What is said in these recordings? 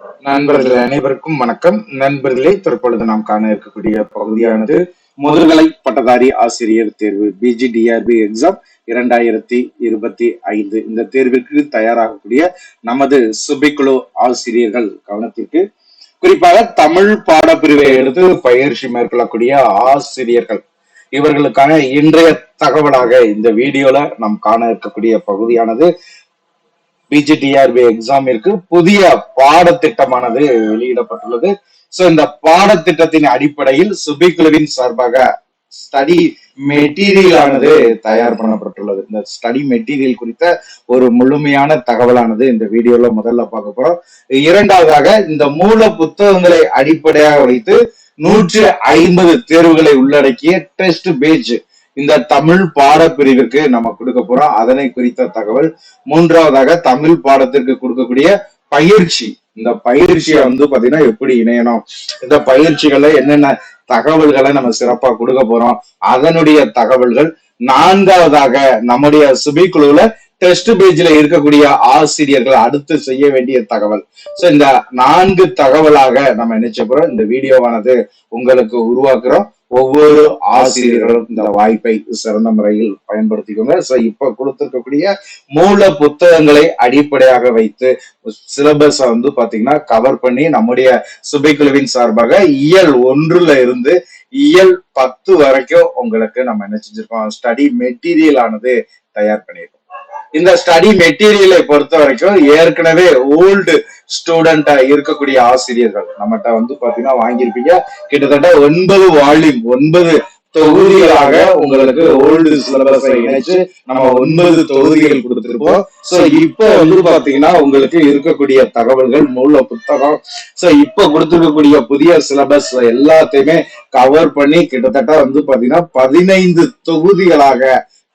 நண்பர்கள் அனைவருக்கும் வணக்கம். நண்பர்களே தற்பொழுது நாம் காண இருக்கக்கூடிய பகுதியானது முதுகலை பட்டதாரி ஆசிரியர் தேர்வு பிஜிடிஆர்பி எக்ஸாம் இரண்டாயிரத்தி இருபத்தி ஐந்து. இந்த தேர்விற்கு தயாராகக்கூடிய நமது சுபிக்குழு ஆசிரியர்கள் கவனத்திற்கு குறிப்பாக தமிழ் பாடப்பிரிவை எடுத்து பயிற்சி மேற்கொள்ளக்கூடிய ஆசிரியர்கள். இவர்களுக்கான இன்றைய தகவலாக இந்த வீடியோல நாம் காண இருக்கக்கூடிய பகுதியானது பிஜிடிஆர்பி எக்ஸாமிற்கு புதிய பாடத்திட்டமானது வெளியிடப்பட்டுள்ளது. சோ இந்த பாடத்திட்டத்தின் அடிப்படையில் சுபிக்குழுவின் சார்பாக ஸ்டடி மெட்டீரியல் ஆனது தயார் பண்ணப்பட்டுள்ளது. இந்த ஸ்டடி மெட்டீரியல் குறித்த ஒரு முழுமையான தகவலானது இந்த வீடியோல முதல்ல பார்க்க போறோம். இரண்டாவதாக இந்த மூல புத்தகங்களை அடிப்படையாக வைத்து நூற்று ஐம்பது தேர்வுகளை உள்ளடக்கிய டெஸ்ட் பேஜ் இந்த தமிழ் பாடப்பிரிவிற்கு நம்ம கொடுக்க போறோம். அதனை குறித்த தகவல். மூன்றாவதாக தமிழ் பாடத்திற்கு கொடுக்கக்கூடிய பயிற்சி. இந்த பயிற்சியை வந்து பாத்தீங்கன்னா எப்படி இணையணும்? இந்த பயிற்சிகள்ல என்னென்ன தகவல்களை நம்ம சிறப்பா கொடுக்க போறோம்? அதனுடைய தகவல்கள் நான்காவதாக நம்முடைய சுபிக்குழுல டெஸ்ட் பேஜ்ல இருக்கக்கூடிய ஆசிரியர்கள் அடுத்து செய்ய வேண்டிய தகவல். சோ இந்த நான்கு தகவலாக நம்ம நினைச்சுக்கிறோம் இந்த வீடியோவானது உங்களுக்கு உருவாக்குறோம். ஒவ்வொரு ஆசிரியர்களும் இந்த வாய்ப்பை சிறந்த முறையில் பயன்படுத்திக்கோங்க. சோ இப்ப கொடுத்திருக்கக்கூடிய மூல புத்தகங்களை அடிப்படையாக வைத்து சிலபஸை வந்து பாத்தீங்கன்னா கவர் பண்ணி நம்முடைய சுபைக்குழுவின் சார்பாக இயல் ஒன்றுல இருந்து இயல் பத்து வரைக்கும் உங்களுக்கு நம்ம என்ன செஞ்சிருக்கோம்? ஸ்டடி மெட்டீரியல் ஆனது தயார் பண்ணியிருக்கோம். இந்த ஸ்டடி மெட்டீரியலை பொறுத்த வரைக்கும் ஏற்கனவே ஓல்டு ஸ்டூடெண்டா இருக்கக்கூடிய ஆசிரியர்கள் நம்மகிட்ட வந்து பாத்தீங்கன்னா வாங்கியிருப்பீங்க. கிட்டத்தட்ட ஒன்பது வால்யூம் ஒன்பது தொகுதிகளாக உங்களுக்கு ஓல்டு சிலபஸை இணைச்சு நம்ம ஒன்பது தொகுதிகள் கொடுத்திருப்போம். சோ இப்போ வந்து பாத்தீங்கன்னா உங்களுக்கு இருக்கக்கூடிய தகவல்கள் மூல புத்தகம். சோ இப்போ கொடுத்திருக்கக்கூடிய புதிய சிலபஸ் எல்லாத்தையுமே கவர் பண்ணி கிட்டத்தட்ட வந்து பாத்தீங்கன்னா பதினைந்து தொகுதிகளாக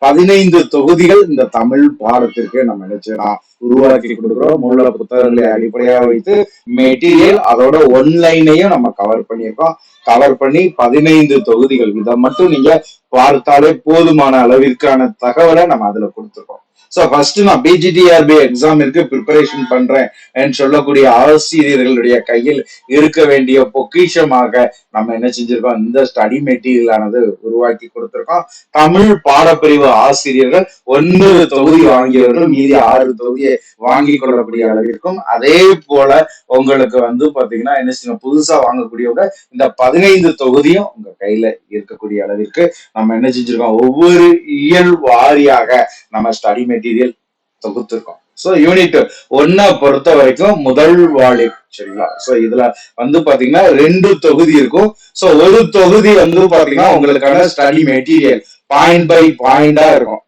பதினைந்து தொகுதிகள் இந்த தமிழ் பாடத்திற்கு நம்ம நினைச்சோம் உருவாக்கி கொடுக்குறோம். மூல புத்தகங்களை அடிப்படையாக வைத்து மெட்டீரியல் அதோட ஒன்லைனையும் நம்ம கவர் பண்ணியிருக்கோம். கவர் பண்ணி பதினைந்து தொகுதிகள். இதை மட்டும் நீங்க பார்த்தாலே போதுமான அளவிற்கான தகவலை நம்ம அதுல கொடுத்துருக்கோம். சோ ஃபர்ஸ்ட் நான் பிஜிடிஆர்பி எக்ஸாமிற்கு ப்ரிப்பரேஷன் பண்றேன் என்று சொல்லக்கூடிய ஆசிரியர்களுடைய கையில் இருக்க வேண்டிய பொக்கிஷமாக நம்ம என்ன செஞ்சிருக்கோம்? இந்த ஸ்டடி மெட்டீரியல் ஆனது உருவாக்கி கொடுத்திருக்கோம். தமிழ் பாடப்பிரிவு ஆசிரியர்கள் ஒன்பது தொகுதி வாங்கியவர்கள் மீதி ஆறு தொகுதியை வாங்கி கொள்ளக்கூடிய அளவிற்கும் அதே போல உங்களுக்கு வந்து பாத்தீங்கன்னா என்ன செய்யணும்? புதுசா வாங்கக்கூடியவங்க இந்த பதினைந்து தொகுதியும் உங்க கையில இருக்கக்கூடிய அளவிற்கு நம்ம என்ன செஞ்சிருக்கோம்? ஒவ்வொரு இயல் வாரியாக நம்ம ஸ்டடி மெட்டீரியல் மெட்டீரியல் தொகுத்திருக்கோம். ஸோ யூனிட் ஒன்னா பொறுத்த வரைக்கும் முதல் வால்யூம் சரிங்களா? ஸோ இதுல வந்து பாத்தீங்கன்னா ரெண்டு தொகுதி இருக்கும். சோ ஒரு தொகுதி வந்து பாத்தீங்கன்னா உங்களுக்கான ஸ்டடி மெட்டீரியல் பாயிண்ட் பை பாயிண்டா இருக்கும்.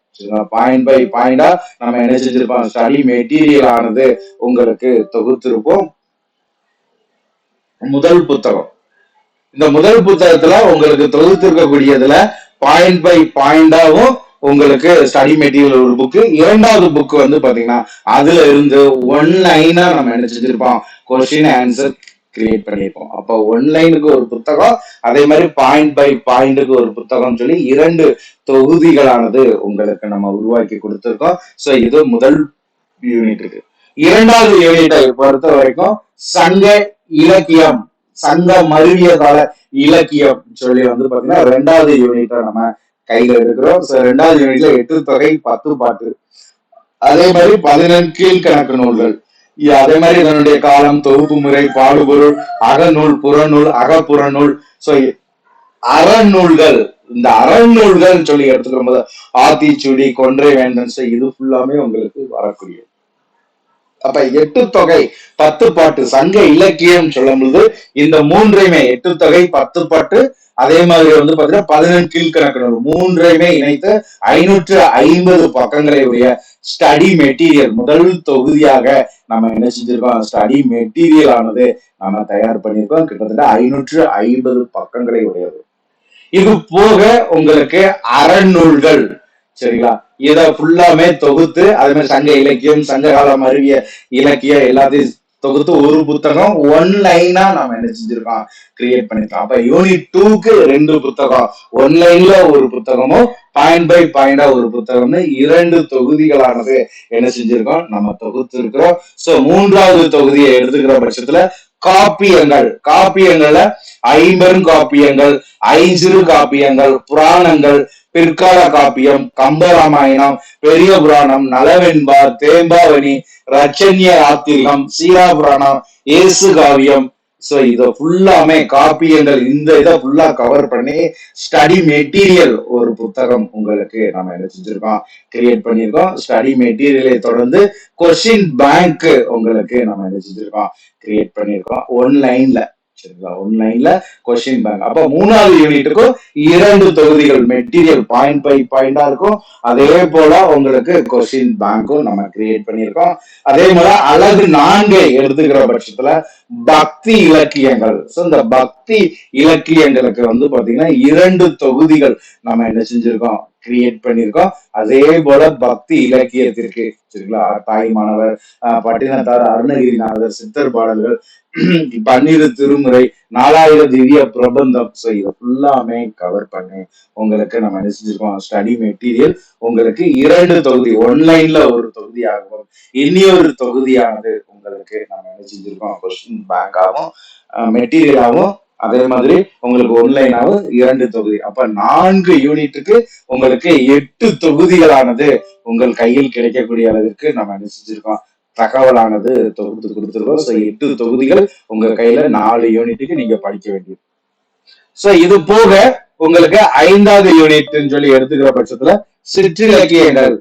பாயிண்ட் பை பாயிண்டா நம்ம என்ன செஞ்சிருப்போம்? ஸ்டடி மெட்டீரியல் ஆனது உங்களுக்கு தொகுத்திருப்போம். முதல் புத்தகம். இந்த முதல் புத்தகத்துல உங்களுக்கு தொகுத்திருக்கக்கூடியதுல பாயிண்ட் பை பாயிண்டாவும் உங்களுக்கு ஸ்டடி மெட்டீரியல் ஒரு புக்கு இரண்டாவது புக் வந்து பாத்தீங்கன்னா அதுல இருந்து ஒன் லைனா நம்ம என்ன செஞ்சிருப்போம்? கொஸ்டின் ஆன்சர் கிரியேட் பண்ணியிருப்போம் அப்போ ஒன் லைனுக்கு ஒரு புத்தகம் அதே மாதிரி பாயிண்ட் பை பாயிண்ட்டுக்கு ஒரு புத்தகம் சொல்லி இரண்டு தொகுதிகளானது உங்களுக்கு நம்ம உருவாக்கி கொடுத்துருக்கோம். சோ இது முதல் யூனிட் இருக்கு. இரண்டாவது யூனிட்டை பொறுத்த வரைக்கும் சங்க இலக்கியம் சங்க மருவிய கால இலக்கியம் சொல்லி வந்து பாத்தீங்கன்னா ரெண்டாவது யூனிட்டை நம்ம கையில இருக்கிறோம் சோ ரெண்டாவது யூனிட்ல எட்டு தொகை பத்து பாட்டு. அதே மாதிரி பதினெண் கீழ்கணக்கு நூல்கள். அதே மாதிரி இதனுடைய காலம் தொகுப்பு முறை பாடுபொருள் அகநூல் புறநூல் அகப்புறநூல். சோ அறநூல்கள். இந்த அறநூல்கள் சொல்லி எடுத்துக்கும் போது ஆத்திச்சுடி கொன்றை வேண்டன் இது ஃபுல்லாமே உங்களுக்கு வரக்கூடியது அப்ப எட்டு தொகை பத்து பாட்டு. சங்க இலக்கியம் சொல்லும் பொழுது இந்த மூன்றையுமே எட்டு தொகை பத்து பாட்டு அதே மாதிரி வந்து பாத்தீங்கன்னா பதினெண்டு கீழ்கணக்கு மூன்றையுமே இணைத்து ஐநூற்று ஐம்பது பக்கங்களை உடைய ஸ்டடி மெட்டீரியல் முதல் தொகுதியாக நம்ம என்ன செஞ்சிருக்கோம்? ஸ்டடி மெட்டீரியல் ஆனது நம்ம தயார் பண்ணியிருக்கோம். கிட்டத்தட்ட ஐநூற்று ஐம்பது பக்கங்களை உடையது இது போக உங்களுக்கு அறநூல்கள் சரிங்களா? இதை ஃபுல்லாமே தொகுத்து அதே மாதிரி சங்க இலக்கியம் சங்க காலம் அறிவிய இலக்கியம் எல்லாத்தையும் தொகுத்து ஒரு புத்தகம் ஒன் லைனா நம்ம என்ன செஞ்சிருக்கோம்? கிரியேட் பண்ணிருக்கோம். அப்ப யூனிட் டூக்கு ரெண்டு புத்தகம். ஒன் லைன்ல ஒரு புத்தகமும் பாயிண்ட் பை பாயிண்டா ஒரு புத்தகம்னு இரண்டு தொகுதிகளானது என்ன செஞ்சிருக்கோம்? நம்ம தொகுத்து இருக்கிறோம் சோ மூன்றாவது தொகுதியை எடுத்துக்கிற பட்சத்துல காப்பியங்கள் காப்பியங்களை ஐம்பெரும் காப்பியங்கள் ஐஞ்சிறு காப்பியங்கள் புராணங்கள் பிற்கால காப்பியம் கம்பராமாயணம் பெரிய புராணம் நலவென்பார் தேம்பாவணி ரச்சன்ய ஆத்திரிகம் சீரா புராணம் இயேசு காவியம். சோ இத ஃபுல்லாமே காப்பியங்கள் இந்த இதை ஃபுல்லா கவர் பண்ணி ஸ்டடி மெட்டீரியல் ஒரு புத்தகம் உங்களுக்கு நம்ம என்ன செஞ்சிருக்கோம் கிரியேட் பண்ணியிருக்கோம். ஸ்டடி மெட்டீரியலை தொடர்ந்து கொஸ்டின் பேங்க் உங்களுக்கு நம்ம என்ன செஞ்சிருக்கோம் கிரியேட் பண்ணியிருக்கோம். ஒன் லைன்ல சரிங்களா? ஒன் லைன்ல கொஸ்டின் பேங்க் அப்ப மூணாவது யூனிட்டுக்கும் இரண்டு தொகுதிகள் மெட்டீரியல் பாயிண்ட் பை பாயிண்டா இருக்கும். அதே போல உங்களுக்கு கொஸ்டின் பேங்க்கும் நம்ம கிரியேட் பண்ணியிருக்கோம். அதே போல அழகு நான்கை எடுத்துக்கிற பட்சத்துல பக்தி இலக்கியங்கள். சோ இந்த பக்தி இலக்கியங்களுக்கு வந்து பாத்தீங்கன்னா இரண்டு தொகுதிகள் நம்ம என்ன செஞ்சிருக்கோம்? கிரியேட் பண்ணியிருக்கோம். அதே போல பக்தி இலக்கியத்திற்கு. சரிங்களா? தாய்மானவர் ஆஹ் பட்டினத்தார் அருணகிரிநாதர் சித்தர் பாடல்கள் பன்னிரு திருமுறை நாலாயிரம் திவ்ய பிரபந்தம் ஸோ இதை ஃபுல்லாமே கவர் பண்ணி உங்களுக்கு நம்ம என்ன செஞ்சிருக்கோம்? ஸ்டடி மெட்டீரியல் உங்களுக்கு இரண்டு தொகுதி ஒன்லைன்ல ஒரு தொகுதி ஆகும் இனியொரு தொகுதியானது உங்களுக்கு நம்ம என்ன செஞ்சிருக்கோம்? கொஸ்டின் பேங்காகவும் மெட்டீரியலாகவும் அதே மாதிரி உங்களுக்கு ஒன்லைனாவும் இரண்டு தொகுதி. அப்ப நான்கு யூனிட்டுக்கு உங்களுக்கு எட்டு தொகுதிகளானது உங்கள் கையில் கிடைக்கக்கூடிய அளவிற்கு நம்ம நினைச்சிருக்கோம் தகவலானது தொகுத்து கொடுத்துருக்கோம். ஸோ எட்டு தொகுதிகள் உங்க கையில நாலு யூனிட்டுக்கு நீங்க படிக்க வேண்டியது. ஸோ இது போக உங்களுக்கு ஐந்தாவது யூனிட்னு சொல்லி எடுத்துக்கிற பட்சத்துல சிற்றிலக்கியங்கள்.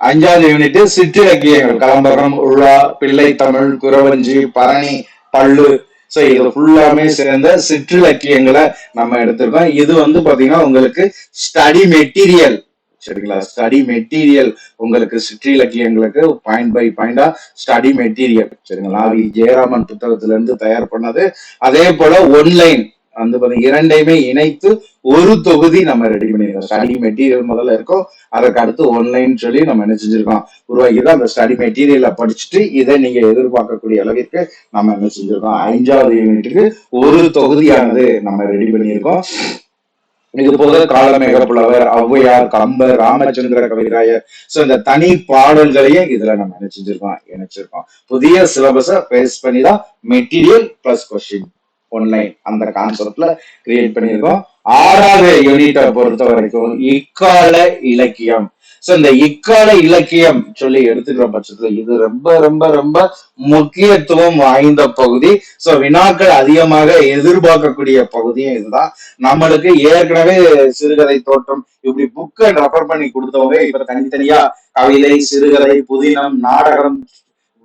அஞ்சாவது யூனிட் சிற்றிலக்கியங்கள். கலம்பரம் உழா பிள்ளை தமிழ் குறவஞ்சி பரணி பள்ளு சோ இது ஃபுல்லாமே சேர்ந்த சிற்றிலக்கியங்களை நம்ம எடுத்திருக்கோம். இது வந்து பாத்தீங்கன்னா உங்களுக்கு ஸ்டடி மெட்டீரியல் சரிங்களா? ஸ்டடி மெட்டீரியல் உங்களுக்கு சிற்றிலக்கியங்களுக்கு பாயிண்ட் பை பாயிண்டா ஸ்டடி மெட்டீரியல் சரிங்களா? வி ஜெயராமன் புத்தகத்துல இருந்து தயார் பண்ணது. அதே போல ஒன்லைன் வந்து பாத்தீங்கன்னா இரண்டையுமே இணைத்து ஒரு தொகுதி நம்ம ரெடி பண்ணிருக்கோம் ஸ்டடி மெட்டீரியல் முதல்ல இருக்கும். அதற்கு அடுத்து ஒன்லைன் சொல்லி நம்ம என்ன செஞ்சிருக்கோம்? உருவாக்கி தான் அந்த ஸ்டடி மெட்டீரியலை படிச்சுட்டு இதை நீங்க எதிர்பார்க்கக்கூடிய அளவிற்கு நம்ம என்ன செஞ்சிருக்கோம்? ஐந்தாவது யூனிட்டுக்கு ஒரு தொகுதியானது நம்ம ரெடி பண்ணியிருக்கோம். இது போக காலமேக புலவர் ஔவையார் கம்பர் ராமச்சந்திர கவிராயர். சோ இந்த தனி பாடல்களையும் இதுல நம்ம என்ன செஞ்சிருக்கோம்? இணைச்சிருக்கோம். புதிய சிலபஸ பேஸ் பண்ணி தான் மெட்டீரியல் பிளஸ் கொஸ்டின் ஒன்லைன் அந்த கான்செப்ட்ல கிரியேட் பண்ணியிருக்கோம். ஆறாவது யூனிட்டை பொறுத்த வரைக்கும் இக்கால இலக்கியம். சோ இந்த இக்கால இலக்கியம் சொல்லி எடுத்துக்கிற பட்சத்துல இது ரொம்ப ரொம்ப ரொம்ப முக்கியத்துவம் வாய்ந்த பகுதி. சோ வினாக்கள் அதிகமாக எதிர்பார்க்கக்கூடிய பகுதியும் இதுதான். நம்மளுக்கு ஏற்கனவே சிறுகதை தோற்றம் இப்படி புக்கை ரெஃபர் பண்ணி கொடுத்தவங்க இப்ப தனித்தனியா கவிதை சிறுகதை புதினம் நாடகம்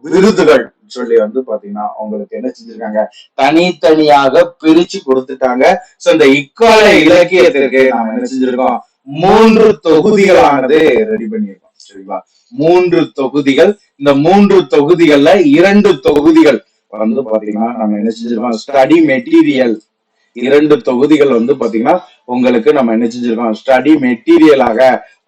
விருதுகள் சொல்லி வந்து பாத்தீங்கன்னா அவங்களுக்கு என்ன செஞ்சிருக்காங்க? தனித்தனியாக பிரிச்சு கொடுத்துட்டாங்க. சோ இந்த இக்கால இலக்கியத்திற்கு நாம என்ன செஞ்சிருக்கோம்? மூன்று தொகுதிகளானது ரெடி பண்ணியிருக்கோம் சரிங்களா? மூன்று தொகுதிகள். இந்த மூன்று தொகுதிகள்ல இரண்டு தொகுதிகள் வந்து பாத்தீங்கன்னா நம்ம என்ன செஞ்சிருக்கோம்? ஸ்டடி மெட்டீரியல் இரண்டு தொகுதிகள் வந்து பாத்தீங்கன்னா உங்களுக்கு நம்ம என்ன செஞ்சிருக்கோம்? ஸ்டடி மெட்டீரியலாக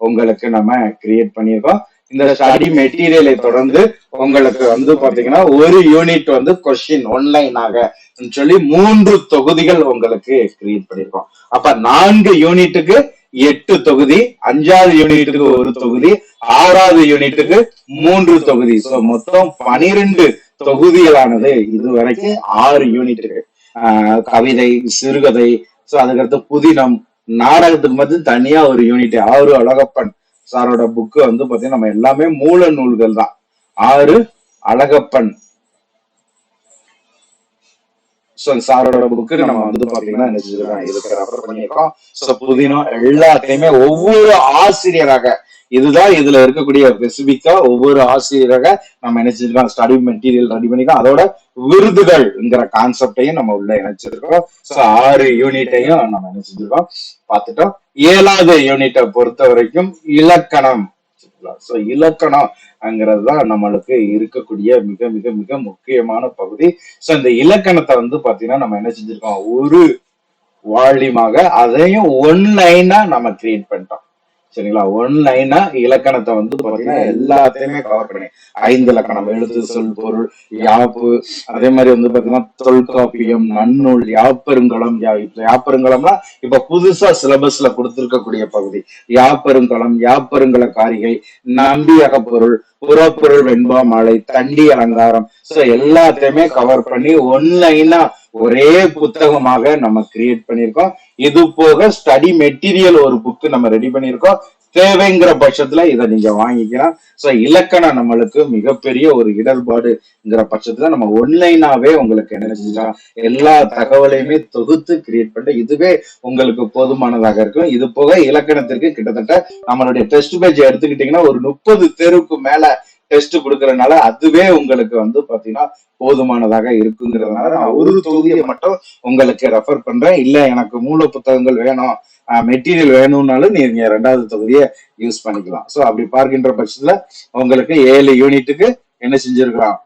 உங்களுக்கு நம்ம கிரியேட் பண்ணியிருக்கோம். இந்த ஸ்டடி மெட்டீரியலை தொடர்ந்து உங்களுக்கு வந்து பாத்தீங்கன்னா ஒரு யூனிட் வந்து கொஸ்டின் ஒன்லைனாக சொல்லி மூன்று தொகுதிகள் உங்களுக்கு கிரியேட் பண்ணிருக்கோம். அப்ப நான்கு யூனிட்டுக்கு எட்டு தொகுதி அஞ்சாவது யூனிட்டுக்கு ஒரு தொகுதி ஆறாவது யூனிட்டுக்கு மூன்று தொகுதி. சோ மொத்தம் பனிரெண்டு தொகுதிகளானது இதுவரைக்கும் ஆறு யூனிட்டுக்கு ஆஹ் கவிதை சிறுகதை சோ அதுக்கடுத்து புதினம் நாடகத்துக்கு மட்டும் தனியா ஒரு யூனிட் ஆறு அழகப்பன் சாரோட புக்கு வந்து பாத்தீங்கன்னா நம்ம எல்லாமே மூல நூல்கள் தான். ஆறு அழகப்பன். சோ சாரோட புக்கு நம்ம வந்து பாத்தீங்கன்னா என்ன பண்ணியிருக்கோம். புதினம் எல்லாத்தையுமே ஒவ்வொரு ஆசிரியராக இதுதான் இதுல இருக்கக்கூடிய ஸ்பெசிபிக்கா ஒவ்வொரு ஆசிரியராக நம்ம என்ன ஸ்டடி மெட்டீரியல் ரெடி பண்ணிருக்கோம். அதோட விருதுகள்ங்கிற கான்செப்டையும் நம்ம உள்ள இணைச்சிருக்கோம். சோ ஆறு யூனிட்டையும் நம்ம என்ன செஞ்சிருக்கோம் பார்த்துட்டோம். ஏழாவது யூனிட்டை பொறுத்த வரைக்கும் இலக்கணம். சோ இலக்கணம்ங்கிறது தான் நம்மளுக்கு இருக்கக்கூடிய மிக மிக மிக முக்கியமான பகுதி. சோ இந்த இலக்கணத்தை வந்து பாத்தீங்கன்னா நம்ம என்ன செஞ்சிருக்கோம் ஒரு வால்யூமாக அதையும் ஒன்லைனா நம்ம கிரியேட் பண்ணிட்டோம். சரிங்களா? ஒன்லைனா இலக்கணத்தை வந்து பாத்தீங்கன்னா எல்லாத்தையுமே கவர் பண்ணி. ஐந்து இலக்கணம் எழுத்து சொல் பொருள் யாப்பு. அதே மாதிரி வந்து பாத்தீங்கன்னா தொல்காப்பியம் நன்னூல் யாப்பெருங்கலம் யா- இப்ப யாப்பெருங்கலம்னா இப்ப புதுசா சிலபஸ்ல கொடுத்திருக்கக்கூடிய பகுதி. யாப்பெருங்கலம் யாப்பெருங்கல காரிகை நம்பியக பொருள் புறப்பொருள் வெண்பா மாலை தண்டி அலங்காரம். சோ எல்லாத்தையுமே கவர் பண்ணி ஒன் லைனா ஒரே புத்தகமாக நம்ம கிரியேட் பண்ணியிருக்கோம். இது போக ஸ்டடி மெட்டீரியல் ஒரு புக் நம்ம ரெடி பண்ணியிருக்கோம். தேவைங்கிற பட்சத்துல இதை நீங்க வாங்கிக்கலாம். சோ இலக்கணம் நம்மளுக்கு மிகப்பெரிய ஒரு இடர்பாடுங்கிற பட்சத்துல நம்ம ஒன்லைனாவே உங்களுக்கு என்ன எல்லா தகவலையுமே தொகுத்து கிரியேட் பண்ண இதுவே உங்களுக்கு போதுமானதாக இருக்கும். இது போக இலக்கணத்திற்கு கிட்டத்தட்ட நம்மளுடைய டெஸ்ட் பேஜ் எடுத்துக்கிட்டீங்கன்னா ஒரு முப்பது தேர்வுக்கு மேல டெஸ்ட் கொடுக்கறதுனால அதுவே உங்களுக்கு வந்து பாத்தீங்கன்னா போதுமானதாக இருக்குங்கிறதுனால நான் ஒரு தொகுதியை மட்டும் உங்களுக்கு ரெஃபர் பண்றேன். இல்ல எனக்கு மூல புத்தகங்கள் வேணும் மெட்டீரியல் வேணும்னாலும் நீங்க ரெண்டாவது தொகுதியை யூஸ் பண்ணிக்கலாம். சோ அப்படி பார்க்கின்ற பட்சத்துல உங்களுக்கு ஏழு யூனிட்டுக்கு என்ன செஞ்சிருக்கலாம்?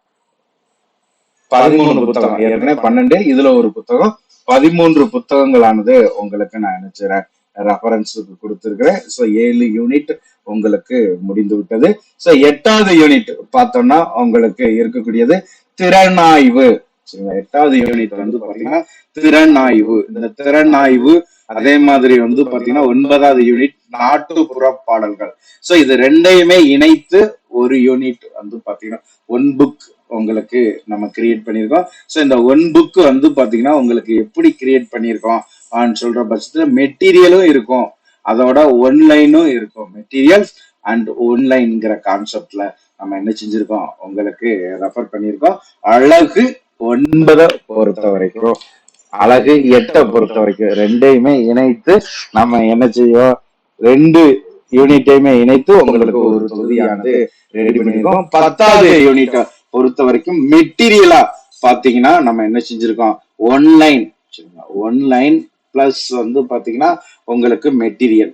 பதிமூணு புத்தகம். ஏற்கனவே பன்னெண்டு இதுல ஒரு புத்தகம். பதிமூன்று புத்தகங்களானது உங்களுக்கு நான் நினைச்சுறேன் ரெஃபரன்ஸுக்கு கொடுத்துருக்குறேன். ஸோ ஏழு யூனிட் உங்களுக்கு முடிந்து விட்டது ஸோ எட்டாவது யூனிட் பார்த்தோம்னா உங்களுக்கு இருக்கக்கூடியது திறனாய்வு. எட்டாவது யூனிட் வந்து பாத்தீங்கன்னா திறனாய்வு. இந்த திறனாய்வு அதே மாதிரி வந்து பாத்தீங்கன்னா ஒன்பதாவது யூனிட் நாட்டுப்புற பாடல்கள். ஸோ இது ரெண்டையுமே இணைத்து ஒரு யூனிட் வந்து பாத்தீங்கன்னா ஒன் புக் உங்களுக்கு நம்ம கிரியேட் பண்ணியிருக்கோம். ஸோ இந்த ஒன் புக் வந்து பாத்தீங்கன்னா உங்களுக்கு எப்படி கிரியேட் பண்ணியிருக்கோம்? சொல்ற பட்சத்துல மெட்டீரியலும் இருக்கும். அதோட ஒன்லைனும் இருக்கும். மெட்டீரியல்ஸ் அண்ட் ஒன்லைன்ங்கிற கான்செப்ட்ல நம்ம என்ன செஞ்சிருக்கோம்? உங்களுக்கு ரெஃபர் பண்ணியிருக்கோம். அழகு ஒன்பதை பொறுத்த வரைக்கும் அழகு எட்டை பொறுத்த வரைக்கும் ரெண்டையுமே இணைத்து நம்ம என்ன செய்வோம்? ரெண்டு யூனிட்டையுமே இணைத்து உங்களுக்கு ஒரு தொகுதியானது ரெடி பண்ணிருக்கோம் பத்தாவது யூனிட்டை பொறுத்த வரைக்கும் மெட்டீரியலா பாத்தீங்கன்னா நம்ம என்ன செஞ்சிருக்கோம்? ஒன்லைன் ஒன்லைன் பிளஸ் வந்து பாத்தீங்கன்னா உங்களுக்கு மெட்டீரியல்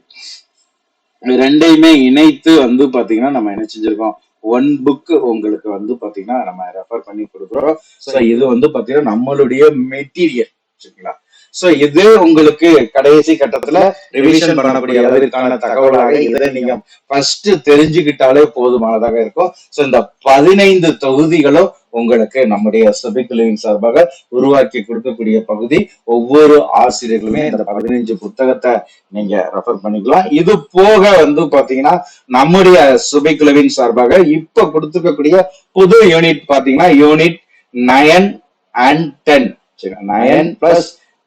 ரெண்டையுமே இணைத்து வந்து பாத்தீங்கன்னா நம்ம என்ன செஞ்சிருக்கோம்? ஒன் புக் உங்களுக்கு வந்து பாத்தீங்கன்னா நம்ம ரெஃபர் பண்ணி கொடுக்குறோம். ஸோ இது வந்து பாத்தீங்கன்னா நம்மளுடைய மெட்டீரியல் சரிங்களா? சோ இது உங்களுக்கு கடைசி கட்டத்துல ரிவிஷன் பண்ணக்கூடிய அளவிற்கான தகவலாக இதை நீங்க ஃபர்ஸ்ட் தெரிஞ்சுக்கிட்டாலே போதுமானதாக இருக்கும். சோ இந்த பதினைந்து தொகுதிகளும் உங்களுக்கு நம்முடைய சபைக்குழுவின் சார்பாக உருவாக்கி கொடுக்கக்கூடிய பகுதி ஒவ்வொரு ஆசிரியர்களுமே இந்த பதினைஞ்சு புத்தகத்தை நீங்க ரெஃபர் பண்ணிக்கலாம். இது போக வந்து பாத்தீங்கன்னா நம்முடைய சுபைக்குழுவின் சார்பாக இப்ப கொடுத்துருக்கக்கூடிய புது யூனிட் பாத்தீங்கன்னா unit nine and ten nine plus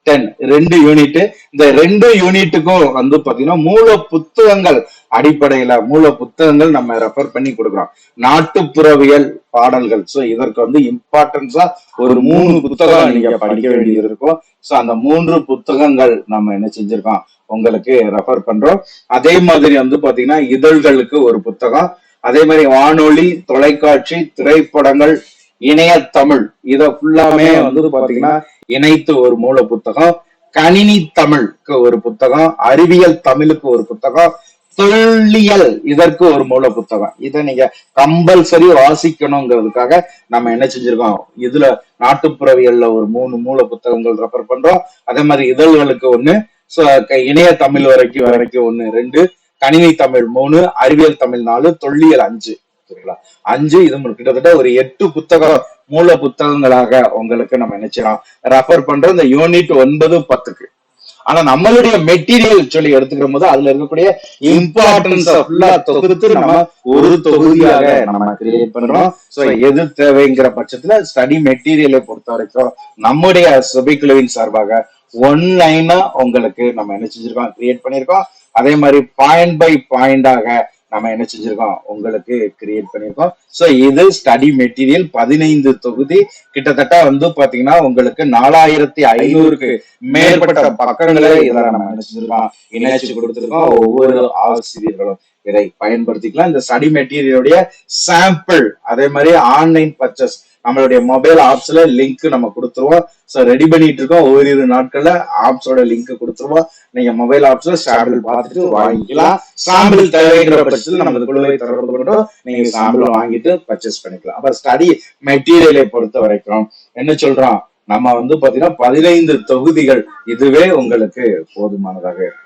ten ரெண்டு யூனிட் இந்த ரெண்டு யூனிட்டுக்கும் வந்து பாத்தீங்கன்னா மூல புத்தகங்கள் அடிப்படையில மூல புத்தகங்கள் நம்ம ரெஃபர் பண்ணி கொடுக்குறோம். நாட்டுப்புறவியல் பாடல்கள். சோ இதற்கு வந்து இம்பார்ட்டன்ஸா ஒரு மூணு புத்தகம் நீங்க படிக்க வேண்டியது இருக்கும் சோ அந்த மூன்று புத்தகங்கள் நம்ம என்ன செஞ்சிருக்கோம்? உங்களுக்கு ரெஃபர் பண்றோம். அதே மாதிரி வந்து பாத்தீங்கன்னா இதழ்களுக்கு ஒரு புத்தகம். அதே மாதிரி வானொலி தொலைக்காட்சி திரைப்படங்கள் இணைய தமிழ். இத ஃபுல்லாமே வந்து பாத்தீங்கன்னா இணைத்து ஒரு மூல புத்தகம் கணினி தமிழுக்கு ஒரு புத்தகம் அறிவியல் தமிழுக்கு ஒரு புத்தகம் தொல்லியல் இதற்கு ஒரு மூல புத்தகம் இதை நீங்க கம்பல்சரி வாசிக்கணுங்கிறதுக்காக நம்ம என்ன செஞ்சிருக்கோம்? இதுல நாட்டுப்புறவியல்ல ஒரு மூணு மூல புத்தகங்கள் ரெஃபர் பண்றோம். அதே மாதிரி இதழ்களுக்கு ஒண்ணு இணைய தமிழ் வரைக்கும் வரைக்கும் ஒண்ணு ரெண்டு கணினி தமிழ் மூணு அறிவியல் தமிழ் நாலு தொல்லியல் அஞ்சு. சரிங்களா அஞ்சு இது கிட்டத்தட்ட ஒரு எட்டு புத்தகம் மூல புத்தகங்களாக உங்களுக்கு நம்ம நினைச்சிடலாம் ரெஃபர் பண்ற இந்த யூனிட் ஒன்பது பத்துக்கு. ஆனா நம்மளுடைய மெட்டீரியல் சொல்லி எடுத்துக்கிற போது அதுல இருக்கக்கூடிய இம்பார்ட்டன்ஸ் ஃபுல்லா தொகுத்து நம்ம ஒரு தொகுதியாக நம்ம கிரியேட் பண்றோம். சோ எது தேவைங்கிற பட்சத்துல ஸ்டடி மெட்டீரியலை பொறுத்த வரைக்கும் நம்முடைய சுபைக்குழுவின் சார்பாக ஒன் லைனா உங்களுக்கு நம்ம என்ன செஞ்சிருக்கோம்? கிரியேட் பண்ணிருக்கோம். அதே மாதிரி பாயிண்ட் பை பாயிண்டாக நம்ம என்ன செஞ்சிருக்கோம்? உங்களுக்கு கிரியேட் பண்ணியிருக்கோம் சோ இது ஸ்டடி மெட்டீரியல் பதினைந்து தொகுதி. கிட்டத்தட்ட வந்து பாத்தீங்கன்னா உங்களுக்கு நாலாயிரத்தி ஐநூறுக்கு மேற்பட்ட பக்கங்களை இதுல நம்ம என்ன செஞ்சிருக்கோம்? இணைச்சு கொடுத்திருக்கோம். ஒவ்வொரு ஆசிரியர்களும் இதை பயன்படுத்திக்கலாம். இந்த ஸ்டடி மெட்டீரியலுடைய சாம்பிள் அதே மாதிரி ஆன்லைன் பர்ச்சேஸ் நம்மளுடைய மொபைல் ஆப்ஸ்ல லிங்க் நம்ம கொடுத்துருவோம். ஸோ ரெடி பண்ணிட்டு இருக்கோம். ஓரிரு நாட்கள்ல ஆப்ஸோட லிங்க் கொடுத்துருவோம். நீங்க மொபைல் ஆப்ஸ்ல சாம்பிள் பார்த்துட்டு வாங்கிக்கலாம். சாம்பிள் தேவைங்கிற பட்சத்தில் நம்ம குழுவை தொடர்பு கொண்டு நீங்க சாம்பிள் வாங்கிட்டு பர்ச்சேஸ் பண்ணிக்கலாம். அப்ப ஸ்டடி மெட்டீரியலை பொறுத்த வரைக்கும் என்ன சொல்றோம்? நம்ம வந்து பாத்தீங்கன்னா பதினைந்து தொகுதிகள் இதுவே உங்களுக்கு போதுமானதாக. இருக்கும்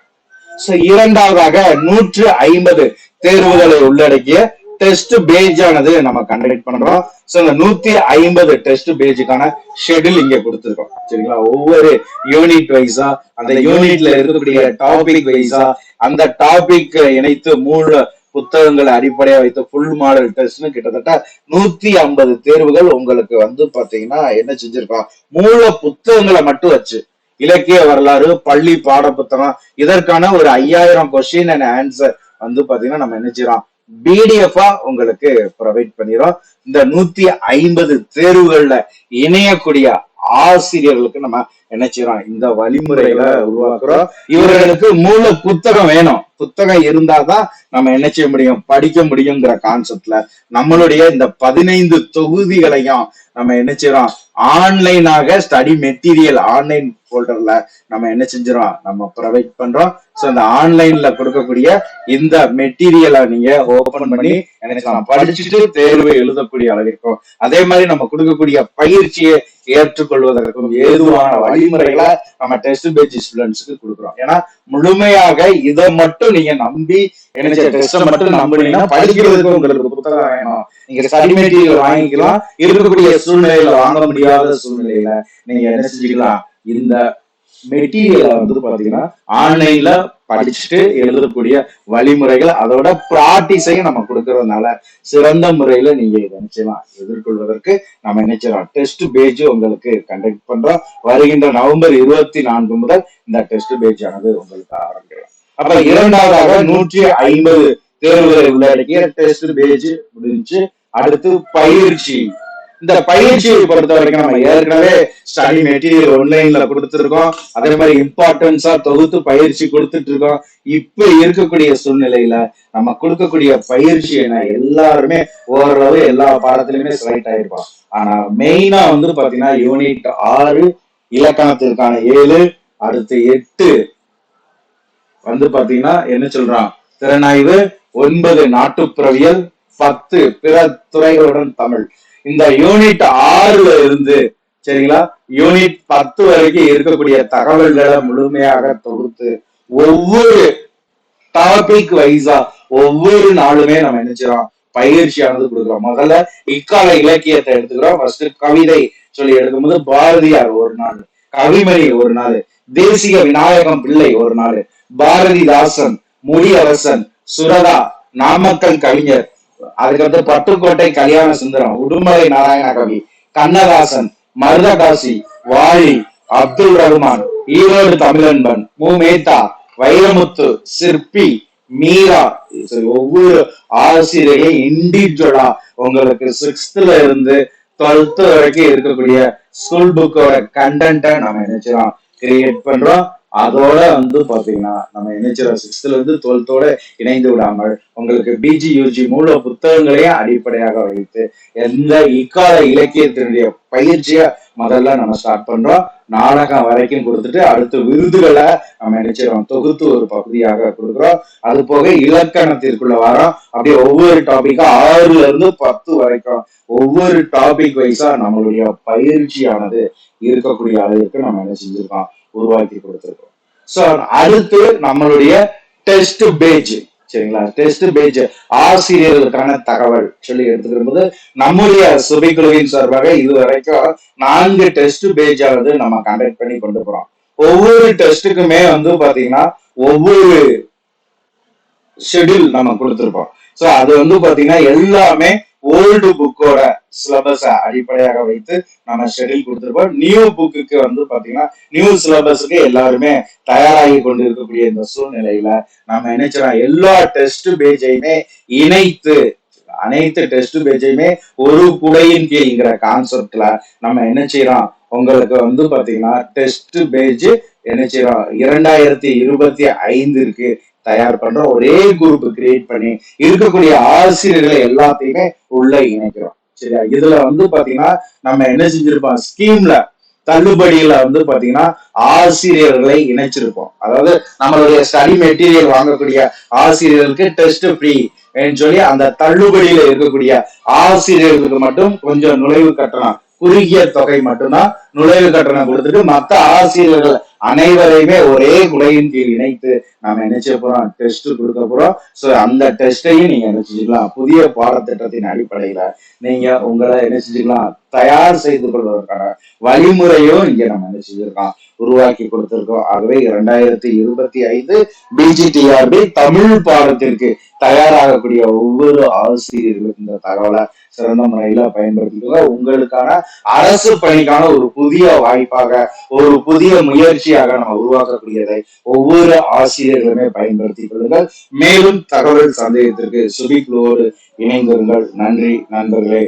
இரண்டாவதாக நூற்று ஐம்பது தேர்வுகளை உள்ளடக்கிய டெஸ்ட் பேஜ் ஆனது நம்ம கண்டக்ட் பண்றோம். சோ இந்த நூத்தி ஐம்பது டெஸ்ட் பேஜுக்கான ஷெட்யூல் இங்க கொடுத்திருக்கோம். சரிங்களா? ஒவ்வொரு யூனிட் வைஸா அந்த யூனிட்ல இருக்கக்கூடிய டாபிக் வைஸா அந்த டாபிக் இணைத்து மூணு புத்தகங்களை அடிப்படையா வைத்து ஃபுல் மாடல் டெஸ்ட்னு கிட்டத்தட்ட நூத்தி ஐம்பது தேர்வுகள் உங்களுக்கு வந்து பாத்தீங்கன்னா என்ன செஞ்சிருக்கோம் மூல புத்தகங்களை மட்டும் வச்சு இலக்கிய வரலாறு பள்ளி பாட புத்தகம் இதற்கான ஒரு ஐயாயிரம் கொஸ்டின் அண்ட் ஆன்சர் வந்து பாத்தீங்கன்னா நம்ம என்ன செய்யறோம் பிடிஎஃபா உங்களுக்கு ப்ரொவைட் பண்ணிடுறோம் இந்த நூத்தி ஐம்பது தேர்வுகள்ல இணையக்கூடிய ஆசிரியர்களுக்கு நம்ம என்ன செய்யறோம்? இந்த வழிமுறைகளை உருவாக்குறோம். இவர்களுக்கு மூல புத்தகம் வேணும். புத்தகம் இருந்தாதான் நம்ம என்ன செய்ய முடியும்? படிக்க முடியுங்கிற கான்செப்ட்ல நம்மளுடைய இந்த பதினைந்து தொகுதிகளையும் நம்ம என்ன செய்யறோம்? ஆன்லைனாக ஸ்டடி மெட்டீரியல் ஆன்லைன் ஹோல்டர்ல நம்ம என்ன செஞ்சிடும் நம்ம ப்ரொவைட் பண்றோம். சோ அந்த ஆன்லைன்ல கொடுக்கக்கூடிய இந்த மெட்டீரியலை நீங்க ஓபன் பண்ணி என்ன படிச்சுட்டு தேர்வு எழுதக்கூடிய அளவிற்கும் அதே மாதிரி நம்ம கொடுக்கக்கூடிய பயிற்சியை ஏற்றுக்கொள்வதற்கும் ஏதுவான வழிமுறைகளை நம்ம டெஸ்ட் பேஜ் ஸ்டூடெண்ட்ஸ்க்கு கொடுக்குறோம். ஏன்னா முழுமையாக இதை மட்டும் நீங்க நம்பி என்ன டெஸ்ட் மட்டும் நம்புனீங்கன்னா படிக்கிறதுக்கு உங்களுக்கு புத்தகம் வேணும். நீங்க ஸ்டடி மெட்டீரியல் வாங்கிக்கலாம். இருக்கக்கூடிய சூழ்நிலையில வாங்க முடியாத சூழ்நிலையில நீங்க என்ன செஞ்சுக்கலாம்? இந்த மெட்டீரியலை வந்து பாத்தீங்கன்னா ஆன்லைன்ல படிச்சுட்டு எழுதக்கூடிய வழிமுறைகள் அதோட ப்ராக்டிஸையும் நம்ம கொடுக்கறதுனால சிறந்த முறையில நீங்க இதை நிச்சயமா எதிர்கொள்வதற்கு நம்ம நினைச்சிடலாம் டெஸ்ட் பேஜ் உங்களுக்கு கண்டக்ட் பண்றோம். வருகின்ற நவம்பர் இருபத்தி நான்கு முதல் இந்த டெஸ்ட் பேஜ் ஆனது உங்களுக்கு ஆரம்பிக்கலாம். அப்ப இரண்டாவதாக நூற்றி ஐம்பது தேர்வுகளை உள்ளடக்கிய டெஸ்ட் பேஜ் முடிஞ்சு அடுத்து பயிற்சி. இந்த பயிற்சியை பொறுத்த வரைக்கும் நம்ம ஏற்கனவே ஸ்டடி மெட்டீரியல் ஆன்லைன்ல கொடுத்துருக்கோம். அதே மாதிரி இம்பார்ட்டன்ஸா தொகுத்து பயிற்சி கொடுத்துட்டு இருக்கோம் இப்ப இருக்கக்கூடிய சூழ்நிலையில நம்ம கொடுக்கக்கூடிய பயிற்சி என்ன எல்லாருமே ஓரளவு எல்லா பாடத்திலுமே செலக்ட் ஆயிருப்போம் ஆனா மெயினா வந்து பாத்தீங்கன்னா யூனிட் ஆறு இலக்கணத்திற்கான ஏழு அடுத்து எட்டு. வந்து பாத்தீங்கன்னா என்ன சொல்றான்? திறனாய்வு ஒன்பது நாட்டுப்புறவியல் பத்து பிற துறைகளுடன் தமிழ். இந்த யூனிட் ஆறுல இருந்து சரிங்களா? யூனிட் பத்து வரைக்கும் இருக்கக்கூடிய தகவல்களை முழுமையாக தொகுத்து ஒவ்வொரு டாபிக் வைஸா ஒவ்வொரு நாளுமே நம்ம நினைச்சிரோம் பயிற்சியானது கொடுக்குறோம். முதல்ல இக்கால இலக்கியத்தை எடுத்துக்கிறோம். ஃபர்ஸ்ட் கவிதை சொல்லி எடுக்கும்போது பாரதியார் ஒரு நாள் கவிமணி ஒரு நாள் தேசிய விநாயகம் பிள்ளை ஒரு நாள் பாரதிதாசன் முடியரசன் சுரதா நாமக்கல் கவிஞர் அதுக்கடுத்து பட்டுக்கோட்டை கல்யாண சுந்தரம் உடுமலை நாராயண கவி கண்ணதாசன் மருதகாசி வாழி அப்துல் ரஹ்மான் ஈரோடு தமிழன்பன் மு. மேத்தா வைரமுத்து சிற்பி மீரா ஒவ்வொரு ஆசிரியரையும் இண்டிவிஜுவலா உங்களுக்கு சிக்ஸ்த்ல இருந்து டுவெல்த் வரைக்கும் இருக்கக்கூடிய ஸ்கூல் புக்கோட கண்டென்ட்டை நம்ம நினைச்சிடலாம் கிரியேட் பண்றோம். அதோட வந்து பாத்தீங்கன்னா நம்ம நினைச்சிடறோம் சிக்ஸ்த்ல இருந்து டுவெல்த்தோட இணைந்து விடாமல் உங்களுக்கு பிஜி யூஜி மூல புத்தகங்களையும் அடிப்படையாக வைத்து எந்த இக்கால இலக்கியத்தினுடைய பயிற்சியை முதல்ல நம்ம ஸ்டார்ட் பண்றோம். நாடகம் வரைக்கும் கொடுத்துட்டு அடுத்து விருதுகளை நம்ம நினைச்சிடறோம் தொகுத்து ஒரு பகுதியாக கொடுக்குறோம். அது போக இலக்கணத்திற்குள்ள வரோம். அப்படியே ஒவ்வொரு டாபிக்கும் ஆறுல இருந்து பத்து வரைக்கும் ஒவ்வொரு டாபிக் வைஸா நம்மளுடைய பயிற்சியானது இருக்கக்கூடிய அளவிற்கு நம்ம என்ன செஞ்சிருக்கோம். உருவாக்கி கொடுத்துருக்கோம். சோ அடுத்து நம்மளுடைய டெஸ்ட் பேஜ் சரிங்களா? டெஸ்ட் பேஜ் ஆசிரியர்களுக்கான தகவல் சொல்லி எடுத்துக்கிற போது நம்முடைய சுபைக்குழுவின் சார்பாக இது வரைக்கும் நான்கு டெஸ்ட் பேஜ் நம்ம கண்டக்ட் பண்ணி கொண்டு போறோம். ஒவ்வொரு டெஸ்ட்டுக்குமே வந்து பாத்தீங்கன்னா ஒவ்வொரு ஷெட்யூல் நம்ம கொடுத்துருப்போம் சோ அது வந்து பாத்தீங்கன்னா எல்லாமே ஓல்டு புக்கோட சிலபஸ அடிப்படையாக வைத்து நம்ம ஷெடியூல் கொடுத்துருப்போம். நியூ புக்குக்கு வந்து பாத்தீங்கன்னா நியூ சிலபஸுக்கு எல்லாருமே தயாராகி கொண்டு இருக்கக்கூடிய இந்த சூழ்நிலையில நம்ம நினைச்சிடலாம் எல்லா டெஸ்ட் பேஜையுமே இணைத்து அனைத்து டெஸ்ட் பேஜையுமே ஒரு குடையின் கீழ்ங்கிற கான்செப்ட்ல நம்ம என்ன செய்யறோம் உங்களுக்கு வந்து பாத்தீங்கன்னா டெஸ்ட் பேஜ் என்ன செய்யறோம் இரண்டாயிரத்தி இருபத்தி ஐந்திற்கு தயார் பண்றோம் ஒரே குரூப் கிரியேட் பண்ணி இருக்கக்கூடிய ஆசிரியர்களை எல்லாத்தையுமே உள்ள இணைக்கிறோம். சரியா? இதுல வந்து பாத்தீங்கன்னா நம்ம என்ன செஞ்சிருப்போம்? ஸ்கீம்ல தள்ளுபடியில வந்து பாத்தீங்கன்னா ஆசிரியர்களை இணைச்சிருப்போம். அதாவது நம்மளுடைய ஸ்டடி மெட்டீரியல் வாங்கக்கூடிய ஆசிரியர்களுக்கு டெஸ்ட் ஃப்ரீ சொல்லி அந்த தள்ளுபடியில இருக்கக்கூடிய ஆசிரியர்களுக்கு மட்டும் கொஞ்சம் நுழைவு கட்டணம் குறுகிய தொகை மட்டும்தான் நுழைவு கட்டணம் கொடுத்துட்டு மற்ற ஆசிரியர்கள் அனைவரையுமே ஒரே குலையின் கீழ் இணைத்து நாம நினைச்ச போறோம்? டெஸ்ட் கொடுக்க போறோம். ஸோ அந்த டெஸ்டையும் நீங்க நினைச்சுக்கலாம் புதிய பாடத்திட்டத்தின் அடிப்படையில நீங்க உங்களை நினைச்சுக்கலாம் தயார் செய்து கொள்வதற்கான வழிமுறையும் இங்க நம்ம நினைச்சிருக்கோம் உருவாக்கி கொடுத்திருக்கோம். ஆகவே இரண்டாயிரத்தி இருபத்தி ஐந்து பிஜிடிஆர்பி தமிழ் பாடத்திற்கு தயாராகக்கூடிய ஒவ்வொரு ஆசிரியர்களுக்கும் இந்த தகவலை சிறந்த முறையில பயன்படுத்திக்கோங்க. உங்களுக்கான அரசு பணிக்கான ஒரு புதிய வாய்ப்பாக ஒரு புதிய முயற்சியாக நம்ம உருவாக்கக்கூடியதை ஒவ்வொரு ஆசிரியர்களுமே பயன்படுத்திக் கொள்ளுங்கள். மேலும் தகவல் சந்தேகத்திற்கு சுபிக்லோடு இணைந்திருங்கள். நன்றி நண்பர்களே.